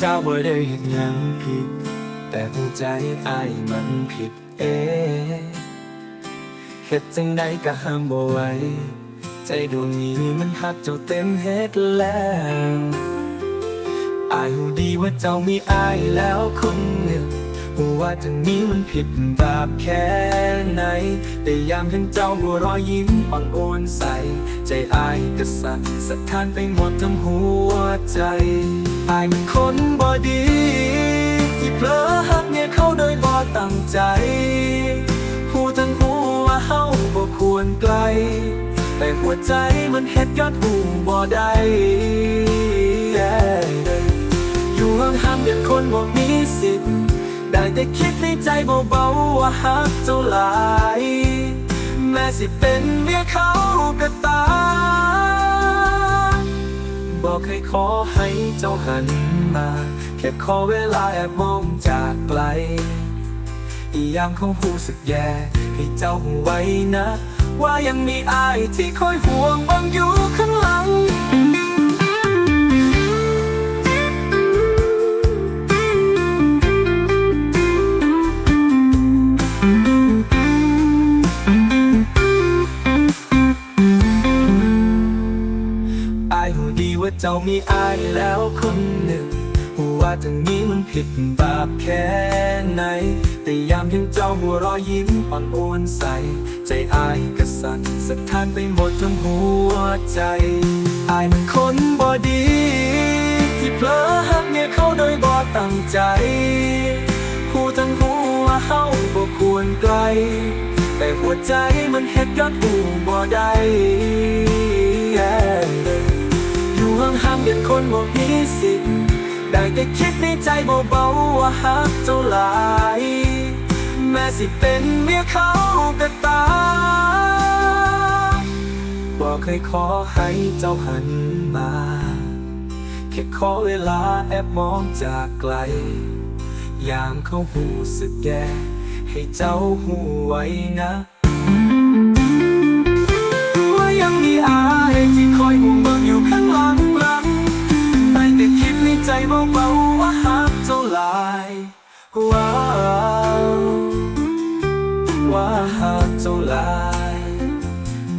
เจ้าบ่ได้เห็นยังผิด แต่หัวใจอายมันผิดเองเฮ็ดจังใดก็ห้ามบ่ไหวใจดวงนี้มันหักเจ้าเต็มเฮ็ดแล้วอายรู้ดีว่าเจ้ามีอายแล้วคนหนึ่งว่าจะนี้มันผิดแบบแค่ไหน แต่ยามเห็นเจ้าหัวรอยยิ้มอ่อนโอนใส อายก็สั่นสะท้านไปหมดทั้งหัวใจอายมันคนบ่ดี ที่เผลอหักเนี่ยเขาโดยบ่ตั้งใจผู้ทั้งหัวาเฮาบ่ควรไกล แต่หัวใจมันเฮ็ดยอดหูบ่ได้อยู่ห่างห้ามเด็กคนบ่มีสิทธิ์ได้แต่คิดในใจเบาๆว่าฮักเจ้าหลาย แม้สิเป็นเมียเขาก็ตาม เคยขอให้เจ้าหันมาแค่ขอเวลาแอบมองจากไกล อียามเขาหูสึกแย่ให้เจ้าไว้นะ ว่ายังมีอายที่คอยห่วงบังอยู่ข้าง หูดีว่าเจ้ามีอายแล้วคนหนึ่งหูว่าทางนี้มันผิดบาปแค่ไหน แต่ยามเห็นเจ้าหัวรอยยิ้มอ่อนโอนใส ใจอายก็สั่นสะท้านไปหมดทั้งหัวใจอายมันคนบ่ดี ที่เผลอหักเนี่ยเขาโดยบ่ตั้งใจผู้ทั้งหัวเฮาบ่ควรไกล แต่หัวใจมันเฮ็ดยอดหูบ่ได้ ห้ามเป็นคนบ่มีสิทธิ์ได้แต่คิดในใจเบาๆว่าฮักเจ้าหลาย แม้สิเป็นเมียเขาก็ตามบอกเคยขอให้เจ้าหันมา แค่ขอเวลาแอบมองจากไกลยามเขาหูสึกแย่ให้เจ้าหูไว้นะ ว่ายังมีอายที่คอยห่วง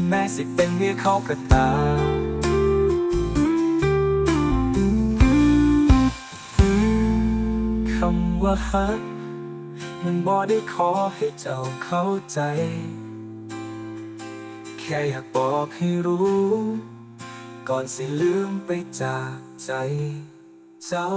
แม้สิเป็นเมียเขาก็ตามคำว่าฮักมันบ่ได้ขอให้เจ้าเข้าใจ แค่อยากบอกให้รู้ ก่อนสิลืมไปจากใจเจ้า